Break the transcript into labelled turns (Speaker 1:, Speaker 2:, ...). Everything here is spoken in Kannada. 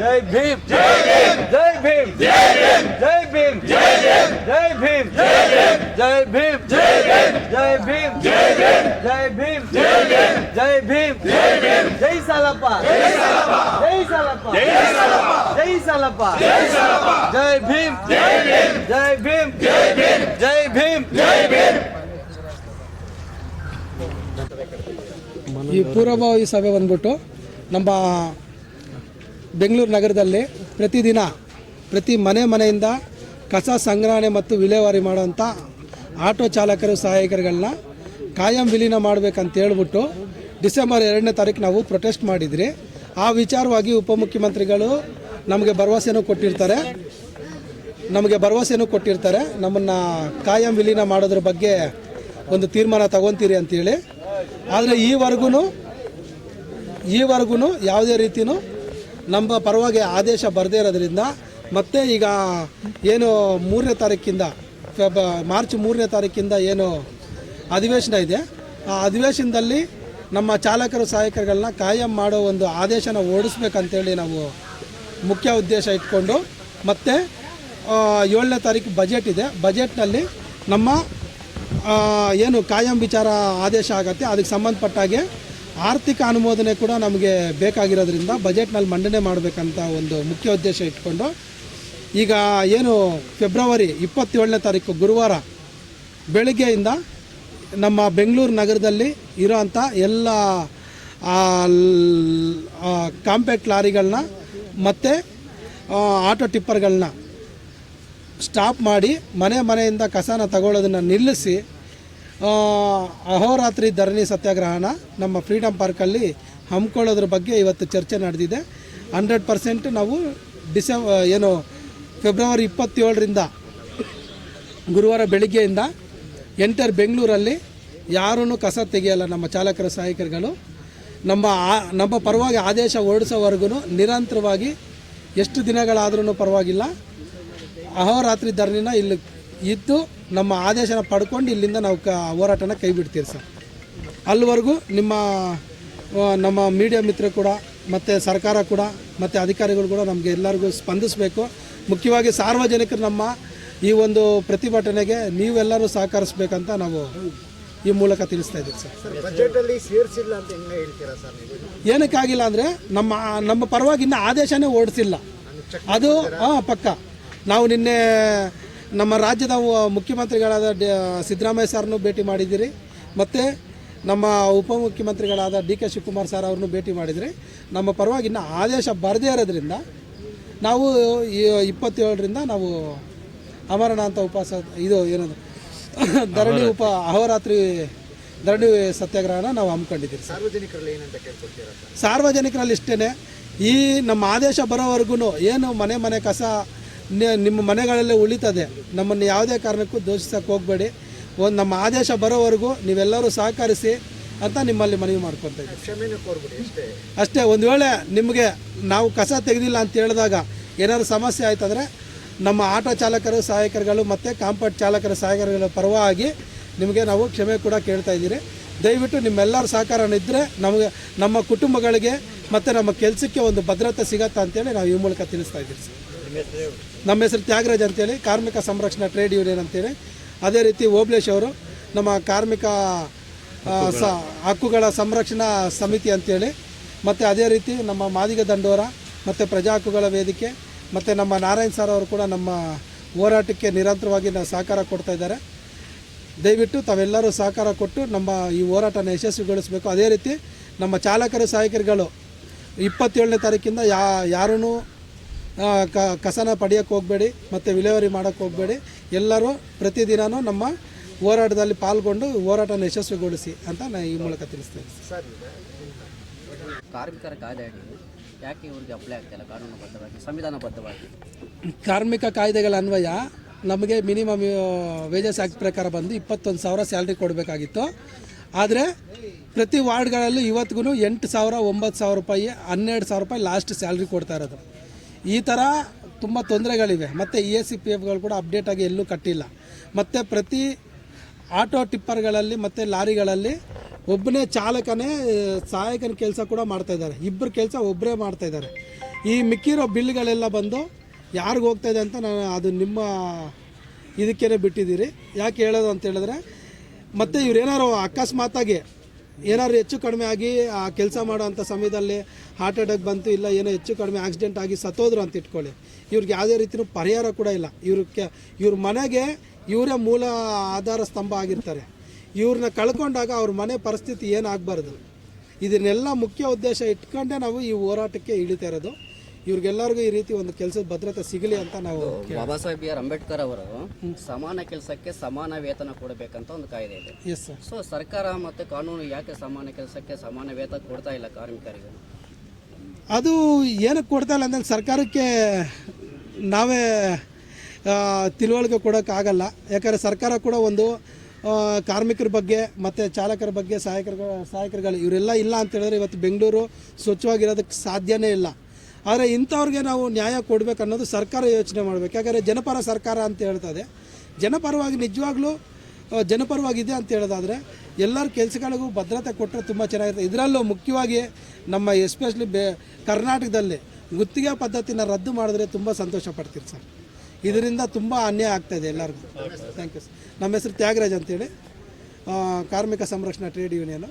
Speaker 1: ಜೈ ಭೀಮ್ ಜೈ ಭೀಮ್ ಜೈ ಭೀಮ್ ಜೈ ಭೀಮ್ ಜೈ ಭೀಮ್ ಜೈ ಭೀಮ್ ಜೈ ಭೀಮ್ ಜೈ ಭೀಮ್ ಜೈ ಸಾಲಪ್ಪ ಜೈ ಸಾಲಪ್ಪ ಜೈ ಸಾಲಪ್ಪ ಜೈ ಭೀಮ್ ಜೈ ಭೀಮ್ ಜೈ ಭೀಮ್
Speaker 2: ಈ ಪೂರ್ವಭಾವಿ ಸಭೆ ಬಂದ್ಬಿಟ್ಟು ನಮ್ಮ ಬೆಂಗಳೂರು ನಗರದಲ್ಲಿ ಪ್ರತಿದಿನ ಪ್ರತಿ ಮನೆ ಮನೆಯಿಂದ ಕಸ ಸಂಗ್ರಹಣೆ ಮತ್ತು ವಿಲೇವಾರಿ ಮಾಡುವಂಥ ಆಟೋ ಚಾಲಕರು, ಸಹಾಯಕರುಗಳನ್ನ ಕಾಯಂ ವಿಲೀನ ಮಾಡಬೇಕಂತ ಹೇಳ್ಬಿಟ್ಟು ಡಿಸೆಂಬರ್ ಎರಡನೇ ತಾರೀಕು ನಾವು ಪ್ರೊಟೆಸ್ಟ್ ಮಾಡಿದ್ರಿ. ಆ ವಿಚಾರವಾಗಿ ಉಪಮುಖ್ಯಮಂತ್ರಿಗಳು ನಮಗೆ ಭರವಸೆನೂ ಕೊಟ್ಟಿರ್ತಾರೆ. ನಮಗೆ ಭರವಸೆನೂ ಕೊಟ್ಟಿರ್ತಾರೆ. ನಮ್ಮನ್ನು ಕಾಯಂ ವಿಲೀನ ಮಾಡೋದ್ರ ಬಗ್ಗೆ ಒಂದು ತೀರ್ಮಾನ ತಗೊತೀರಿ ಅಂತೇಳಿ. ಆದರೆ ಈವರೆಗೂ ಈವರೆಗೂ ಯಾವುದೇ ರೀತಿಯೂ ನಮ್ಮ ಪರವಾಗಿ ಆದೇಶ ಬರದೇ ಇರೋದ್ರಿಂದ ಮತ್ತೆ ಈಗ ಏನು ಮೂರನೇ ತಾರೀಕಿಂದ ಫೆಬ, ಮಾರ್ಚ್ ಮೂರನೇ ತಾರೀಕಿಂದ ಏನು ಅಧಿವೇಶನ ಇದೆ. ಆ ಅಧಿವೇಶನದಲ್ಲಿ ನಮ್ಮ ಚಾಲಕರು ಸಹಾಯಕರುಗಳನ್ನ ಕಾಯಂ ಮಾಡೋ ಒಂದು ಆದೇಶನ ಓಡಿಸ್ಬೇಕಂತೇಳಿ ನಾವು ಮುಖ್ಯ ಉದ್ದೇಶ ಇಟ್ಕೊಂಡು ಮತ್ತು ಏಳನೇ ತಾರೀಕು ಬಜೆಟ್ ಇದೆ. ಬಜೆಟ್ನಲ್ಲಿ ನಮ್ಮ ಏನು ಕಾಯಂ ವಿಚಾರ ಆದೇಶ ಆಗತ್ತೆ. ಅದಕ್ಕೆ ಸಂಬಂಧಪಟ್ಟಾಗೆ ಆರ್ಥಿಕ ಅನುಮೋದನೆ ಕೂಡ ನಮಗೆ ಬೇಕಾಗಿರೋದ್ರಿಂದ ಬಜೆಟ್ನಲ್ಲಿ ಮಂಡನೆ ಮಾಡಬೇಕಂತ ಒಂದು ಮುಖ್ಯ ಉದ್ದೇಶ ಇಟ್ಕೊಂಡು ಈಗ ಏನು ಫೆಬ್ರವರಿ ಇಪ್ಪತ್ತೇಳನೇ ತಾರೀಕು ಗುರುವಾರ ಬೆಳಗ್ಗೆಯಿಂದ ನಮ್ಮ ಬೆಂಗಳೂರು ನಗರದಲ್ಲಿ ಇರೋಂಥ ಎಲ್ಲ ಕಾಂಪ್ಯಾಕ್ಟ್ ಲಾರಿಗಳನ್ನ ಮತ್ತು ಆಟೋ ಟಿಪ್ಪರ್ಗಳನ್ನ ಸ್ಟಾಪ್ ಮಾಡಿ ಮನೆ ಮನೆಯಿಂದ ಕಸನ ತಗೊಳ್ಳೋದನ್ನು ನಿಲ್ಲಿಸಿ ಅಹೋರಾತ್ರಿ ಧರಣಿ ಸತ್ಯಾಗ್ರಹನ ನಮ್ಮ ಫ್ರೀಡಮ್ ಪಾರ್ಕಲ್ಲಿ ಹಮ್ಮಿಕೊಳ್ಳೋದ್ರ ಬಗ್ಗೆ ಇವತ್ತು ಚರ್ಚೆ ನಡೆದಿದೆ. ಹಂಡ್ರೆಡ್ ಪರ್ಸೆಂಟ್ ನಾವು ಡಿಸೆಂಬ ಏನು, ಫೆಬ್ರವರಿ ಇಪ್ಪತ್ತೇಳರಿಂದ, ಗುರುವಾರ ಬೆಳಿಗ್ಗೆಯಿಂದ ಎಂಟರ್ ಬೆಂಗಳೂರಲ್ಲಿ ಯಾರೂ ಕಸ ತೆಗೆಯಲ್ಲ ನಮ್ಮ ಚಾಲಕರ ಸಹಾಯಕರುಗಳು. ನಮ್ಮ ನಮ್ಮ ಪರವಾಗಿ ಆದೇಶ ಹೊರಡಿಸೋವರೆಗೂ ನಿರಂತರವಾಗಿ ಎಷ್ಟು ದಿನಗಳಾದ್ರೂ ಪರವಾಗಿಲ್ಲ. ಅಹೋರಾತ್ರಿ ಧರಣಿನ ಇಲ್ಲಿ ಇದ್ದು ನಮ್ಮ ಆದೇಶನ ಪಡ್ಕೊಂಡು ಇಲ್ಲಿಂದ ನಾವು ಕ ಹೋರಾಟನ ಕೈ ಬಿಡ್ತೀವಿ ಸರ್. ಅಲ್ಲಿವರೆಗೂ ನಿಮ್ಮ ನಮ್ಮ ಮೀಡಿಯಾ ಮಿತ್ರ ಕೂಡ ಮತ್ತು ಸರ್ಕಾರ ಕೂಡ ಮತ್ತು ಅಧಿಕಾರಿಗಳು ಕೂಡ ನಮಗೆ ಎಲ್ಲರಿಗೂ ಸ್ಪಂದಿಸಬೇಕು. ಮುಖ್ಯವಾಗಿ ಸಾರ್ವಜನಿಕರು ನಮ್ಮ ಈ ಒಂದು ಪ್ರತಿಭಟನೆಗೆ ನೀವೆಲ್ಲರೂ ಸಹಕರಿಸ್ಬೇಕಂತ ನಾವು ಈ ಮೂಲಕ ತಿಳಿಸ್ತಾ ಇದ್ದೀವಿ ಸರ್.
Speaker 3: ಬಜೆಟ್ ಅಲ್ಲಿ ಸೇರಿಸಿಲ್ಲ ಅಂತ ಹೆಂಗೆ ಹೇಳ್ತೀರಾ ಸರ್ ನೀವು?
Speaker 2: ಏನಕ್ಕಾಗಿಲ್ಲ ಅಂದರೆ ನಮ್ಮ ನಮ್ಮ ಪರವಾಗಿ ಇನ್ನೂ ಆದೇಶನೇ ಓಡಿಸಿಲ್ಲ. ಅದು ಹಾಂ ಪಕ್ಕ. ನಾವು ನಿನ್ನೆ ನಮ್ಮ ರಾಜ್ಯದ ಮುಖ್ಯಮಂತ್ರಿಗಳಾದ ಸಿದ್ದರಾಮಯ್ಯ ಸರ್ನು ಭೇಟಿ ಮಾಡಿದ್ದೀರಿ. ಮತ್ತು ನಮ್ಮ ಉಪಮುಖ್ಯಮಂತ್ರಿಗಳಾದ ಡಿ ಕೆ ಶಿವಕುಮಾರ್ ಸರ್ ಅವ್ರನ್ನೂ ಭೇಟಿ ಮಾಡಿದ್ರಿ. ನಮ್ಮ ಪರವಾಗಿ ಇನ್ನೂ ಆದೇಶ ಬರದೇ ಇರೋದ್ರಿಂದ ನಾವು ಈ ಇಪ್ಪತ್ತೇಳರಿಂದ ನಾವು ಅಮರನಾಥ ಉಪವಾಸ ಇದು ಏನದು ಧರಣಿ ಉಪ ಅಹೋರಾತ್ರಿ ಧರಣಿ ಸತ್ಯಾಗ್ರಹನ ನಾವು ಹಮ್ಮಿಕೊಂಡಿದ್ದೀವಿ ಸರ್.
Speaker 3: ಸಾರ್ವಜನಿಕರಲ್ಲಿ ಏನಂತ
Speaker 2: ಸಾರ್ವಜನಿಕರಲ್ಲಿ ಇಷ್ಟೇ ಈ ನಮ್ಮ ಆದೇಶ ಬರೋವರೆಗೂ ಏನು ಮನೆ ಮನೆ ಕಸ ನಿಮ್ಮ ಮನೆಗಳಲ್ಲೇ ಉಳಿತದೆ. ನಮ್ಮನ್ನು ಯಾವುದೇ ಕಾರಣಕ್ಕೂ ದೋಷಿಸಕ್ಕೆ ಹೋಗಬೇಡಿ. ಒಂದು ನಮ್ಮ ಆದೇಶ ಬರೋವರೆಗೂ ನೀವೆಲ್ಲರೂ ಸಹಕರಿಸಿ ಅಂತ ನಿಮ್ಮಲ್ಲಿ ಮನವಿ ಮಾಡ್ಕೊತಾ ಇದ್ದೀವಿ
Speaker 3: ಅಷ್ಟೇ.
Speaker 2: ಒಂದು ವೇಳೆ ನಿಮಗೆ ನಾವು ಕಸ ತೆಗೆದಿಲ್ಲ ಅಂತ ಹೇಳಿದಾಗ ಏನಾದರೂ ಸಮಸ್ಯೆ ಆಯ್ತಂದರೆ ನಮ್ಮ ಆಟೋ ಚಾಲಕರು ಸಹಾಯಕರುಗಳು ಮತ್ತು ಕಾಂಪೌಂಡ್ ಚಾಲಕರ ಸಹಾಯಕರುಗಳ ಪರವಾಗಿ ನಿಮಗೆ ನಾವು ಕ್ಷಮೆ ಕೂಡ ಕೇಳ್ತಾ ಇದ್ದೀರಿ. ದಯವಿಟ್ಟು ನಿಮ್ಮೆಲ್ಲರ ಸಹಕಾರ ಇದ್ದರೆ ನಮಗೆ ನಮ್ಮ ಕುಟುಂಬಗಳಿಗೆ ಮತ್ತು ನಮ್ಮ ಕೆಲಸಕ್ಕೆ ಒಂದು ಭದ್ರತೆ ಸಿಗತ್ತಾ ಅಂತೇಳಿ ನಾವು ಈ ಮೂಲಕ ತಿಳಿಸ್ತಾ ಇದ್ದೀವಿ ಸರ್ ನಮ್ಮ ಹೆಸರು ತ್ಯಾಗರಾಜ್ ಅಂತೇಳಿ, ಕಾರ್ಮಿಕ ಸಂರಕ್ಷಣಾ ಟ್ರೇಡ್ ಯೂನಿಯನ್ ಅಂತೇಳಿ. ಅದೇ ರೀತಿ ಓಬ್ಲೇಶ್ ಅವರು ನಮ್ಮ ಕಾರ್ಮಿಕ ಸ, ಹಕ್ಕುಗಳ ಸಂರಕ್ಷಣಾ ಸಮಿತಿ ಅಂತೇಳಿ. ಮತ್ತು ಅದೇ ರೀತಿ ನಮ್ಮ ಮಾದಿಗ ದಂಡೋರ, ಮತ್ತು ಪ್ರಜಾ ಹಕ್ಕುಗಳ ವೇದಿಕೆ, ಮತ್ತು ನಮ್ಮ ನಾರಾಯಣ್ ಸರ್ ಅವರು ಕೂಡ ನಮ್ಮ ಹೋರಾಟಕ್ಕೆ ನಿರಂತರವಾಗಿ ಸಹಕಾರ ಕೊಡ್ತಾ ಇದ್ದಾರೆ. ದಯವಿಟ್ಟು ತಾವೆಲ್ಲರೂ ಸಹಕಾರ ಕೊಟ್ಟು ನಮ್ಮ ಈ ಹೋರಾಟನ ಯಶಸ್ವಿಗೊಳಿಸಬೇಕು. ಅದೇ ರೀತಿ ನಮ್ಮ ಚಾಲಕರು ಸಹಾಯಕರುಗಳು ಇಪ್ಪತ್ತೇಳನೇ ತಾರೀಕಿಂದ ಯಾ ಯಾರೂ ಕಸನ ಪಡೆಯೋಕ್ಕೆ ಹೋಗಬೇಡಿ ಮತ್ತು ವಿಲೇವರಿ ಮಾಡೋಕ್ಕೆ ಹೋಗಬೇಡಿ. ಎಲ್ಲರೂ ಪ್ರತಿದಿನವೂ ನಮ್ಮ ಹೋರಾಟದಲ್ಲಿ ಪಾಲ್ಗೊಂಡು ಹೋರಾಟನ ಯಶಸ್ವಿಗೊಳಿಸಿ ಅಂತ ನಾನು ಈ ಮೂಲಕ ತಿಳಿಸ್ತೇನೆ.
Speaker 4: ಕಾರ್ಮಿಕರ ಕಾಯ್ದೆ ಯಾಕೆ ಇವ್ರಿಗೆ ಅಪ್ಲೈ ಆಗ್ತಾಯಿಲ್ಲ ಕಾನೂನುಬದ್ಧವಾಗಿ ಸಂವಿಧಾನಬದ್ಧವಾಗಿ?
Speaker 2: ಕಾರ್ಮಿಕ ಕಾಯ್ದೆಗಳ ಅನ್ವಯ ನಮಗೆ ಮಿನಿಮಮ್ ವೇಜಸ್ ಆ್ಯಕ್ಟ್ ಪ್ರಕಾರ ಬಂದು ಇಪ್ಪತ್ತೊಂದು ಸಾವಿರ ಸ್ಯಾಲ್ರಿ ಕೊಡಬೇಕಾಗಿತ್ತು. ಆದರೆ ಪ್ರತಿ ವಾರ್ಡ್ಗಳಲ್ಲೂ ಇವತ್ತಿಗೂ ಎಂಟು ಸಾವಿರ ಒಂಬತ್ತು ಸಾವಿರ ರೂಪಾಯಿ ಹನ್ನೆರಡು ಸಾವಿರ ರೂಪಾಯಿ ಲಾಸ್ಟ್ ಸ್ಯಾಲ್ರಿ ಕೊಡ್ತಾ ಇರೋದು. ಈ ಥರ ತುಂಬ ತೊಂದರೆಗಳಿವೆ. ಮತ್ತು ಇ ಎ ಸಿ ಪಿ ಎಫ್ಗಳು ಕೂಡ ಅಪ್ಡೇಟ್ ಆಗಿ ಎಲ್ಲೂ ಕಟ್ಟಿಲ್ಲ. ಮತ್ತು ಪ್ರತಿ ಆಟೋ ಟಿಪ್ಪರ್ಗಳಲ್ಲಿ ಮತ್ತು ಲಾರಿಗಳಲ್ಲಿ ಒಬ್ಬನೇ ಚಾಲಕನೇ ಸಹಾಯಕನ ಕೆಲಸ ಕೂಡ ಮಾಡ್ತಾ ಇದ್ದಾರೆ. ಇಬ್ಬರು ಕೆಲಸ ಒಬ್ಬರೇ ಮಾಡ್ತಾ ಇದ್ದಾರೆ. ಈ ಮಿಕ್ಕಿರೋ ಬಿಲ್ಗಳೆಲ್ಲ ಬಂದು ಯಾರಿಗೆ ಹೋಗ್ತಾ ಇದೆ ಅಂತ ನಾನು ಅದು ನಿಮ್ಮ ಇದಕ್ಕೇ ಬಿಟ್ಟಿದ್ದೀರಿ. ಯಾಕೆ ಹೇಳೋದು ಅಂತ ಹೇಳಿದ್ರೆ, ಮತ್ತು ಇವರೇನಾರು ಅಕಸ್ಮಾತಾಗಿ ಏನಾದ್ರು ಹೆಚ್ಚು ಕಡಿಮೆ ಆಗಿ ಆ ಕೆಲಸ ಮಾಡೋ ಅಂಥ ಸಮಯದಲ್ಲಿ ಹಾರ್ಟ್ ಅಟ್ಯಾಕ್ ಬಂತು ಇಲ್ಲ, ಏನೋ ಹೆಚ್ಚು ಕಡಿಮೆ ಆಕ್ಸಿಡೆಂಟ್ ಆಗಿ ಸತ್ತೋದ್ರು ಅಂತ ಇಟ್ಕೊಳ್ಳಿ. ಇವ್ರಿಗೆ ಯಾವುದೇ ರೀತಿಯೂ ಪರಿಹಾರ ಕೂಡ ಇಲ್ಲ. ಇವ್ರಿಗೆ ಇವ್ರ ಮನೆಗೆ ಇವರೇ ಮೂಲ ಆಧಾರ ಸ್ತಂಭ ಆಗಿರ್ತಾರೆ. ಇವ್ರನ್ನ ಕಳ್ಕೊಂಡಾಗ ಅವ್ರ ಮನೆ ಪರಿಸ್ಥಿತಿ ಏನಾಗಬಾರ್ದು. ಇದನ್ನೆಲ್ಲ ಮುಖ್ಯ ಉದ್ದೇಶ ಇಟ್ಕೊಂಡೇ ನಾವು ಈ ಹೋರಾಟಕ್ಕೆ ಇಳಿತಾ ಇರೋದು. ಇವ್ರಿಗೆಲ್ಲರಿಗೂ ಈ ರೀತಿ ಒಂದು ಕೆಲಸದ ಭದ್ರತೆ ಸಿಗಲಿ ಅಂತ ನಾವು
Speaker 4: ಬಾಬಾ ಸಾಹೇಬ್ ಬಿ ಆರ್ ಅಂಬೇಡ್ಕರ್ ಅವರು ಸಮಾನ ಕೆಲಸಕ್ಕೆ ಸಮಾನ ವೇತನ ಕೊಡಬೇಕಂತ ಒಂದು ಕಾಯ್ದೆ ಇದೆ.
Speaker 2: ಎಸ್ ಸರ್
Speaker 4: ಸೊ ಸರ್ಕಾರ ಮತ್ತು ಕಾನೂನು ಯಾಕೆ ಸಮಾನ ಕೆಲಸಕ್ಕೆ ಸಮಾನ ವೇತನ ಕೊಡ್ತಾ ಇಲ್ಲ ಕಾರ್ಮಿಕರಿಗೆ?
Speaker 2: ಅದು ಏನಕ್ಕೆ ಕೊಡ್ತಾ ಇಲ್ಲ ಅಂದ್ರೆ ಸರ್ಕಾರಕ್ಕೆ ನಾವೇ ತಿಳುವಳಿಕೆ ಕೊಡೋಕ್ಕಾಗಲ್ಲ ಯಾಕಂದರೆ ಸರ್ಕಾರ ಕೂಡ ಒಂದು ಕಾರ್ಮಿಕರ ಬಗ್ಗೆ ಮತ್ತು ಚಾಲಕರ ಬಗ್ಗೆ ಸಹಾಯಕರು ಸಹಾಯಕರುಗಳು ಇವರೆಲ್ಲ ಇಲ್ಲ ಅಂತ ಹೇಳಿದ್ರೆ ಇವತ್ತು ಬೆಂಗಳೂರು ಸ್ವಚ್ಛವಾಗಿರೋದಕ್ಕೆ ಸಾಧ್ಯವೇ ಇಲ್ಲ. ಆದರೆ ಇಂಥವ್ರಿಗೆ ನಾವು ನ್ಯಾಯ ಕೊಡಬೇಕು ಅನ್ನೋದು ಸರ್ಕಾರ ಯೋಚನೆ ಮಾಡಬೇಕು. ಯಾಕಂದರೆ ಜನಪರ ಸರ್ಕಾರ ಅಂತ ಹೇಳ್ತದೆ. ಜನಪರವಾಗಿ ನಿಜವಾಗ್ಲೂ ಜನಪರವಾಗಿದೆ ಅಂತ ಹೇಳೋದಾದರೆ, ಎಲ್ಲರ ಕೆಲಸಗಳಿಗೂ ಭದ್ರತೆ ಕೊಟ್ಟರೆ ತುಂಬ ಚೆನ್ನಾಗಿರುತ್ತೆ. ಇದರಲ್ಲೂ ಮುಖ್ಯವಾಗಿ ನಮ್ಮ ಎಸ್ಪೆಷಲಿ ಬೇ, ಕರ್ನಾಟಕದಲ್ಲಿ ಗುತ್ತಿಗೆ ಪದ್ಧತಿನ ರದ್ದು ಮಾಡಿದ್ರೆ ತುಂಬ ಸಂತೋಷ ಪಡ್ತೀರಿ ಸರ್. ಇದರಿಂದ ತುಂಬ ಅನ್ಯಾಯ ಆಗ್ತಾಯಿದೆ ಎಲ್ಲರಿಗೂ. ಥ್ಯಾಂಕ್ ಯು ಸರ್ ನಮ್ಮ ಹೆಸರು ತ್ಯಾಗರಾಜ್ ಅಂತೇಳಿ. ಕಾರ್ಮಿಕ ಸಂರಕ್ಷಣಾ ಟ್ರೇಡ್ ಯೂನಿಯನು.